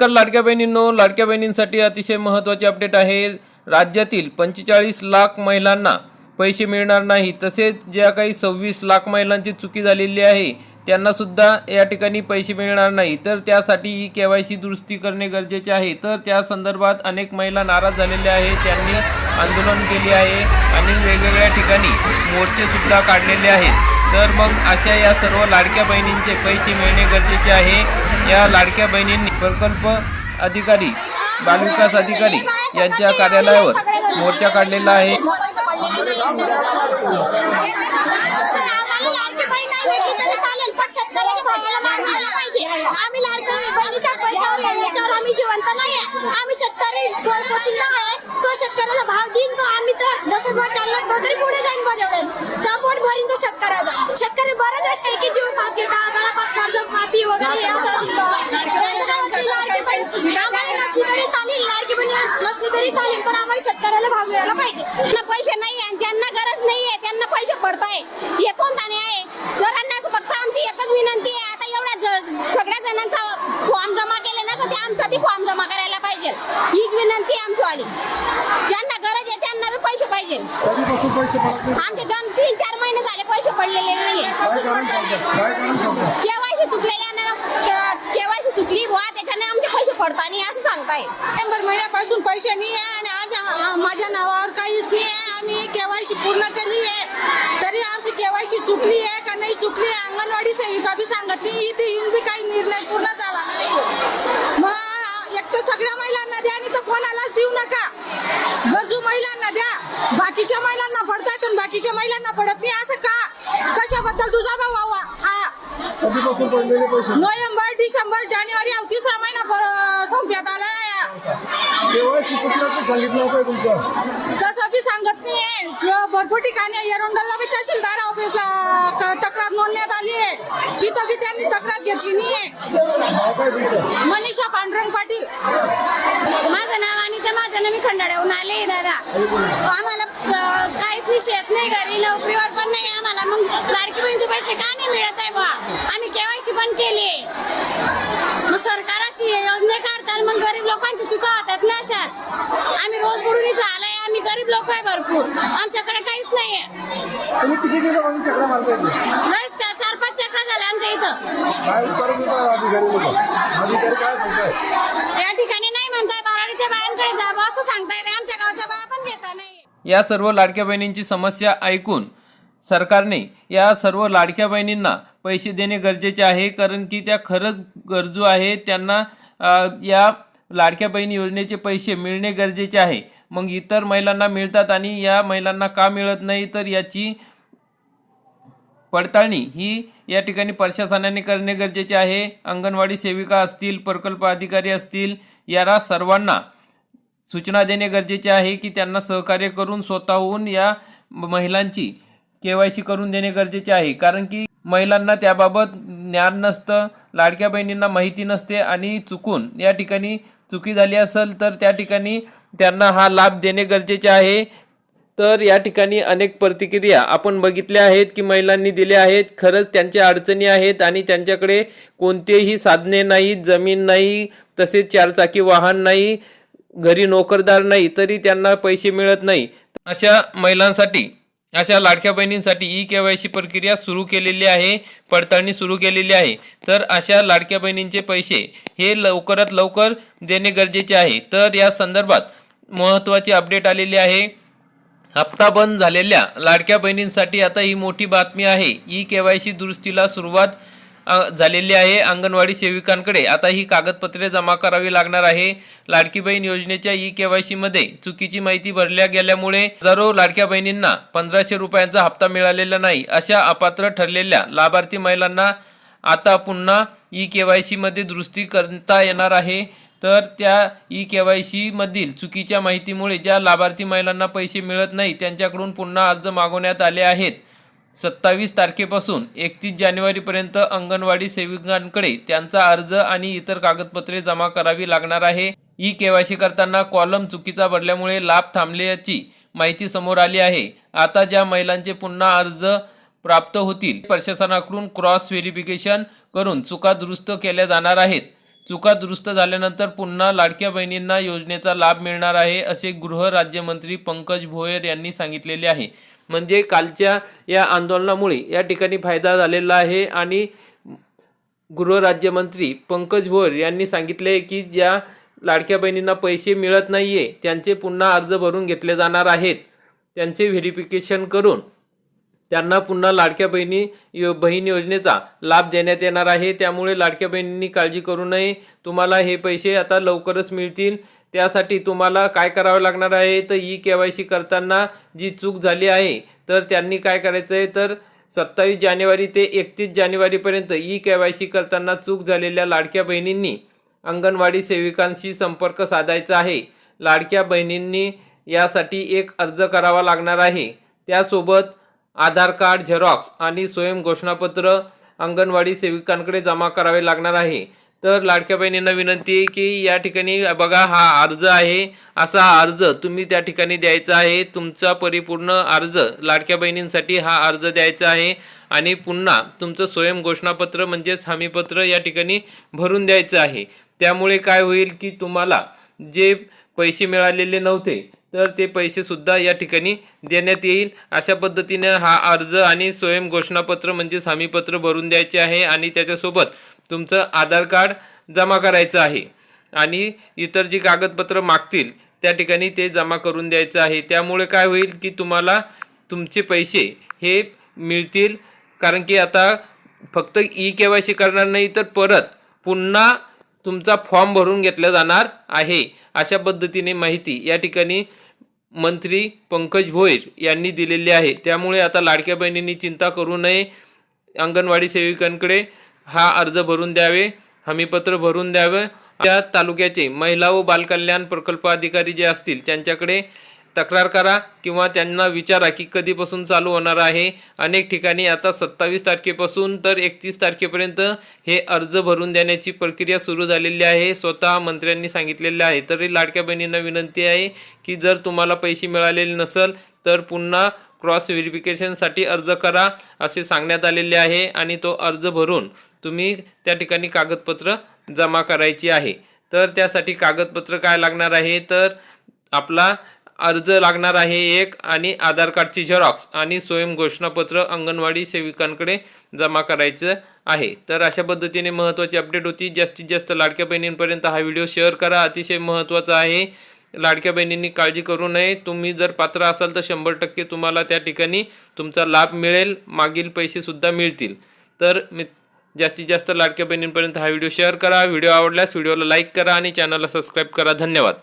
नमस्कार लाडक्या बहिणींनो. लाडक्या बहिणींसाठी अतिशय महत्त्वाचे अपडेट आहे. राज्यातील पंचेचाळीस लाख महिलांना पैसे मिळणार नाही. तसेच ज्या काही सव्वीस लाख महिलांची चुकी झालेली आहे त्यांनासुद्धा या ठिकाणी पैसे मिळणार नाही. तर त्यासाठी ही के वाय सी दुरुस्ती करणे गरजेचे आहे. तर त्या संदर्भात अनेक महिला नाराज झालेल्या आहेत. त्यांनी आंदोलन केले आहे आणि वेगवेगळ्या ठिकाणी मोर्चेसुद्धा काढलेले आहेत. तर मग अशा या सर्व लाडक्या बहिणींचे पैसे मिळणे गरजेचे आहे. या लाडक्या बहिणींनी प्रकल्प अधिकारी बालविकास अधिकारी यांच्या कार्यालयावर मोर्चा काढलेला आहे. आम्ही जिवंत नाही आम्ही शेतकरी पोशिंदा आहे. तो शेतकऱ्याचा भाव देईन तो आम्ही तर जसं मग त्याला तो तरी पुढे जाईन बजेवडेल का पोट भरीन तो शेतकऱ्याचा. शेतकरी बरंच आहे की जीव पाच घेता गळा पाच कर्ज माफी वगैरे असं चालेल लाडकी बहीण नसली तरी चालेल पण आम्हाला शेतकऱ्याला भाव मिळायला पाहिजे त्यांना पैसे नाही आहे ज्यांना गरज नाहीये त्यांना पैसे पडताय हे कोणता नाही आहे सरांना असं फक्त आमची एकच विनंती आहे आता एवढ्या ज- सगळ्या जणांचा फॉर्म जमा केले ना तर ते आमचा बी फॉर्म जमा करायला पाहिजे. हीच विनंती आमची वाली ज्यांना गरज आहे त्यांना बी पैसे पाहिजे. कधीपासून पैसे पडत नाही आमचे दोन तीन चार महिने झाले पैसे पडलेले नाहीये. काय कारण सांगतात काय कारण सांगतात केवायसी तुटलेल्या केवायसी तुटली बुवा त्याच्याने आमचे पैसे पडतात नाही असं सांगताय. सप्टेंबर महिन्यापासून पैसे नाही आहे आणि आज आ- माझ्या नावावर काहीच नाही आहे. आम्ही केवायसी पूर्ण केली आहे. तरी आमची केवायसी चुकली आहे का नाही चुकली आहे अंगणवाडी सेविका बी सांगत नाही. इथे येऊन बी काही निर्णय पूर्ण झाला नाही मग एक तर सगळ्या महिलांना द्या आणि तर कोणालाच देऊ नका गरजू महिलांना द्या. बाकीच्या महिलांना पडतात आणि बाकीच्या महिलांना पडत नाही. असं का? कशाबद्दल तुझा भाऊ हा. पडलेले पैसे? नोव्हेंबर डिसेंबर जानेवारी हा तिसरा महिना संपण्यात आला तसं बी सांगत नाही भरपूर ठिकाणी एरंडलला बी तहसीलदार ऑफिसला तक्रार नोंदण्यात आली आहे. तिथं बी त्यांनी तक्रार घेतली नाहीये. मनीषा पांडुरंग पाटील. माझं नाव आणि ते माझं नाव मी खंडाळ्याहून आले दादा. आम्हाला काहीच नाही शेत नाही घरी नोकरीवर पण नाही आम्हाला. मग लाडकी बहिणीचे पैसे का नाही मिळत आहे बा आम्ही केवायसी पण केली. मग सरकार अशी योजना काढतात मग गरीब लोकांची चुका होतात ना अशात आम्ही रोज बुडून इथं आलाय आम्ही गरीब लोक आहे भरपूर. आमच्याकडे काहीच त्या चार पाच चक्र झाल्या आमच्या इथं. या ठिकाणी नाही म्हणताय बाराडीच्या बायांकडे जावं असं सांगताय रे आमच्या गावच्या बाया पण घेता नाही या सर्व लाडक्या बहिणींची समस्या ऐकून सरकारने या सर्व लाडक्या बहिणींना पैसे देणे गरजेचे आहे कारण की त्या खरंच गरजू आहे त्यांना या लाडक्या बहीण योजनेचे पैसे मिळणे गरजेचे आहे. मग इतर महिलांना मिळतात आणि या महिलांना का मिळत नाही? तर याची पडताळणी ही या ठिकाणी प्रशासनाने करणे गरजेचे आहे. अंगणवाडी सेविका असतील प्रकल्प अधिकारी असतील याला सर्वांना सूचना देणे गरजेचे आहे की त्यांना सहकार्य करून स्वतःहून या महिलांची के वाय सी करून देणे गरजेचे आहे. कारण की महिलांना त्याबाबत ज्ञान नसतं लाडक्या बहिणींना माहिती नसते आणि चुकून या ठिकाणी चुकी झाली असेल तर त्या ठिकाणी त्यांना हा लाभ देणे गरजेचे आहे. तर या ठिकाणी अनेक प्रतिक्रिया आपण बघितल्या आहेत की महिलांनी दिल्या आहेत. खरंच त्यांच्या अडचणी आहेत आणि त्यांच्याकडे कोणतेही साधने नाहीत जमीन नाही तसेच चारचाकी वाहन नाही. घरी नोकरदार नाही तरी त्यांना पैसे मिळत नाही. अशा महिलांसाठी अशा लाडक्या बहिणींसाठी ई के वाय सी प्रक्रिया सुरू केलेली आहे पडताळणी सुरू केलेली आहे. तर अशा लाडक्या बहिणींचे पैसे हे लवकरात लवकर देणे गरजेचे आहे. तर या संदर्भात महत्त्वाची अपडेट आलेली आहे. हप्ता बंद झालेल्या लाडक्या बहिणींसाठी आता ही मोठी बातमी आहे. ई के वाय सी दुरुस्तीला सुरुवात झालेली आहे अंगणवाडी सेविकांकडे. आता ही कागदपत्रे जमा करावी लागणार आहे. लाडकी बहीण योजनेच्या ई के वाय सीमध्ये चुकीची माहिती भरल्या गेल्यामुळे हजारो लाडक्या बहिणींना पंधराशे रुपयांचा हप्ता मिळालेला नाही अशा अपात्र ठरलेल्या लाभार्थी महिलांना आता पुन्हा ई के वाय सीमध्ये दुरुस्ती करता येणार आहे. तर त्या ई के वाय सीमधील चुकीच्या माहितीमुळे ज्या लाभार्थी महिलांना पैसे मिळत नाही त्यांच्याकडून पुन्हा अर्ज मागवण्यात आले आहेत. सत्तावीस तारखेपासून एकतीस जानेवारीपर्यंत अंगणवाडी सेविकांकडे त्यांचा अर्ज आणि इतर कागदपत्रे जमा करावी लागणार आहे. ई केवायसी करताना कॉलम चुकीचा भरल्यामुळे लाभ थांबल्याची माहिती समोर आली आहे. आता ज्या महिलांचे पुन्हा अर्ज प्राप्त होतील प्रशासनाकडून क्रॉस व्हेरिफिकेशन करून चुका दुरुस्त केल्या जाणार आहेत. चुका दुरुस्त झाल्यानंतर पुन्हा लाडक्या बहिणींना योजनेचा लाभ मिळणार आहे असे गृह राज्यमंत्री पंकज भोयर यांनी सांगितलेले आहे. म्हणजे कालच्या या आंदोलनामुळे या ठिकाणी फायदा झालेला आहे. आणि गृहराज्यमंत्री पंकज भोर यांनी सांगितले की ज्या लाडक्या बहिणींना पैसे मिळत नाही आहे त्यांचे पुन्हा अर्ज भरून घेतले जाणार आहेत. त्यांचे व्हेरिफिकेशन करून त्यांना पुन्हा लाडक्या बहिणी यो बहीण योजनेचा लाभ देण्यात येणार आहे. त्यामुळे लाडक्या बहिणींनी काळजी करू नये. तुम्हाला हे पैसे आता लवकरच मिळतील. त्यासाठी तुम्हाला काय करावं लागणार आहे? तर ई के वाय सी करताना जी चूक झाली आहे तर त्यांनी काय करायचं आहे? तर सत्तावीस जानेवारी ते एकतीस जानेवारीपर्यंत ई के वाय सी करताना चूक झालेल्या लाडक्या बहिणींनी अंगणवाडी सेविकांशी संपर्क साधायचा आहे. लाडक्या बहिणींनी यासाठी एक अर्ज करावा लागणार आहे. त्यासोबत आधार कार्ड झेरॉक्स आणि स्वयं घोषणापत्र अंगणवाडी सेविकांकडे जमा करावे लागणार आहे. तर लाडक्या बहिणींना विनंती आहे की या ठिकाणी बघा हा अर्ज आहे. असा अर्ज तुम्ही त्या ठिकाणी द्यायचा आहे. तुमचा परिपूर्ण अर्ज लाडक्या बहिणींसाठी हा अर्ज द्यायचा आहे. आणि पुन्हा तुमचं स्वयं घोषणापत्र म्हणजेच हमीपत्र या ठिकाणी भरून द्यायचं आहे. त्यामुळे काय होईल की तुम्हाला जे पैसे मिळालेले नव्हते तर ते पैसेसुद्धा या ठिकाणी देण्यात येईल. अशा पद्धतीने हा अर्ज आणि स्वयं घोषणापत्र म्हणजेच हमीपत्र भरून द्यायचे आहे. आणि त्याच्यासोबत तुमचं आधार कार्ड जमा करायचं आहे. आणि इतर जी कागदपत्र मागतील त्या ठिकाणी ते जमा करून द्यायचं आहे. त्यामुळे काय होईल की तुम्हाला तुमचे पैसे हे मिळतील. कारण की आता फक्त ई के वाय सी करणार नाही तर परत पुन्हा तुमचा फॉर्म भरून घेतला जाणार आहे. अशा पद्धतीने माहिती या ठिकाणी मंत्री पंकज भोईर यांनी दिलेली आहे. त्यामुळे आता लाडक्या बहिणींनी चिंता करू नये. अंगणवाडी सेविकांकडे हा अर्ज भरून द्यावे हमीपत्र भरून द्यावे. त्या तालुक्याचे महिला व बालकल्याण प्रकल्प अधिकारी जे असतील त्यांच्याकडे तक्रार करा किंवा त्यांना विचारा की कधीपासून चालू होणार आहे. अनेक ठिकाणी आता सत्तावीस तारखेपासून तर एकतीस तारखेपर्यंत हे अर्ज भरून देण्याची प्रक्रिया सुरू झालेली आहे. स्वतः मंत्र्यांनी सांगितलेले आहे. तरी लाडक्या बहिणींना विनंती आहे की जर तुम्हाला पैसे मिळालेले नसेल तर पुन्हा क्रॉस व्हेरिफिकेशनसाठी अर्ज करा असे सांगण्यात आलेले आहे आणि तो अर्ज भरून तुम्ही त्या ठिकाणी कागदपत्र जमा करायची आहे. तर त्यासाठी कागदपत्र काय लागणार आहे? तर आपला अर्ज लागणार आहे एक आणि आधार कार्डची झेरॉक्स आणि स्वयं घोषणापत्र अंगणवाडी सेविकांकडे जमा करायचं आहे. तर अशा पद्धतीने महत्त्वाची अपडेट होती. जास्तीत जास्त लाडक्या बहिणींपर्यंत हा व्हिडिओ शेअर करा. अतिशय महत्त्वाचा आहे. लाडक्या बहिणींनी काळजी करू नये. तुम्ही जर पात्र असाल तर शंभर टक्के तुम्हाला त्या ठिकाणी तुमचा लाभ मिळेल. मागील पैसेसुद्धा मिळतील. तर मी जास्तीत जास्त लाडक्या बहिणींपर्यंत हा व्हिडिओ शेअर करा. व्हिडिओ आवडल्यास व्हिडिओला लाईक करा आणि चॅनलला सबस्क्राईब करा. धन्यवाद.